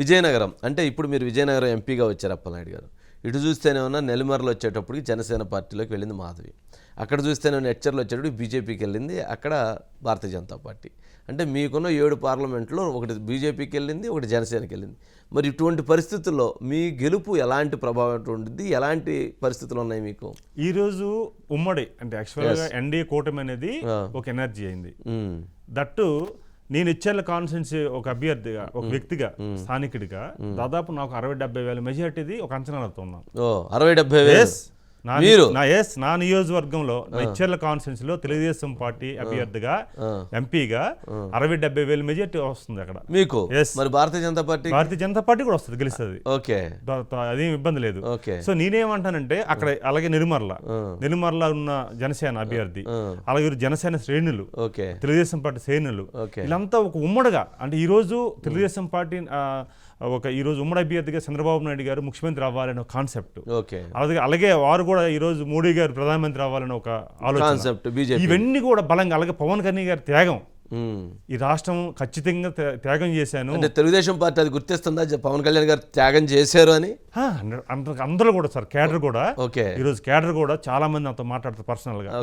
విజయనగరం. అంటే ఇప్పుడు మీరు విజయనగరం ఎంపీగా వచ్చారు అప్పలనాయుడు గారు. ఇటు చూస్తేనేమన్నా నెల్లిమర్లు వచ్చేటప్పటికి జనసేన పార్టీలోకి వెళ్ళింది మాధవి. అక్కడ చూస్తేనే హెచ్చర్లు వచ్చేటప్పుడు బీజేపీకి వెళ్ళింది అక్కడ భారతీయ జనతా పార్టీ. అంటే మీకున్న ఏడు పార్లమెంట్లో ఒకటి బీజేపీకి వెళ్ళింది ఒకటి జనసేనకి వెళ్ళింది. మరి ఇటువంటి పరిస్థితుల్లో మీ గెలుపు ఎలాంటి ప్రభావం ఉంటుంది ఎలాంటి పరిస్థితులు ఉన్నాయి మీకు? ఈరోజు ఉమ్మడి అంటే యాక్చువల్గా ఎన్డీఏ కూటమి అనేది ఒక ఎనర్జీ అయింది. దట్టు నేను ఇచ్చేళ్ళ కాన్స్టెన్సీ ఒక అభ్యర్థిగా ఒక వ్యక్తిగా స్థానికుడిగా దాదాపు నాకు అరవై డెబ్బై వేల మెజార్టీది ఒక అంచనాలతో ఉన్నాం. ఓ అరవై డెబ్బై వేలు. మీరు? నా ఎస్ నా నియోజకవర్గంలో నా ఇచ్చేళ్ళ కాన్స్టెన్సీలో తెలుగుదేశం పార్టీ అభ్యర్థిగా ఎంపీగా అరవై డెబ్బై వేల మెజార్టీ వస్తుంది అక్కడ. మీకు? Yes. మరి భారతీయ జనతా పార్టీ? భారతీయ జనతా పార్టీ కూడా వస్తుంది గెలుస్తుంది. ఓకే. అదేం ఇబ్బంది లేదు. సో నేనేమంటానంటే అక్కడ అలాగే నిర్మర్ల నిర్మర్ల ఉన్న జనసేన అభ్యర్థి అలాగే జనసేన శ్రేణులు తెలుగుదేశం పార్టీ శ్రేణులు వీళ్ళంతా ఒక ఉమ్మడిగా అంటే ఈ రోజు తెలుగుదేశం పార్టీ ఒక ఈ రోజు ఉమ్మడి అభ్యర్థిగా చంద్రబాబు నాయుడు గారు ముఖ్యమంత్రి అవ్వాలనే ఒక కాన్సెప్ట్. అలాగే అలాగే వారు కూడా ఈ రోజు మోడీ గారు ప్రధానమంత్రి అవ్వాలని ఒక ఆలోచన. ఇవన్నీ కూడా బలంగా అలాగే పవన్ కళ్యాణ్ గారి త్యాగం. ఈ రాష్ట్రం ఖచ్చితంగా త్యా- త్యాగం చేశాను. అంటే తెలుగుదేశం పార్టీ అది గుర్తిస్తుందా? పవన్ కళ్యాణ్ గారు త్యాగం చేశారు అని? అందరూ- కూడా సార్ కేడర్ కూడా. ఓకే. ఈ రోజు కేడర్ కూడా చాలా మంది నాతో మాట్లాడుతారు పర్సనల్గా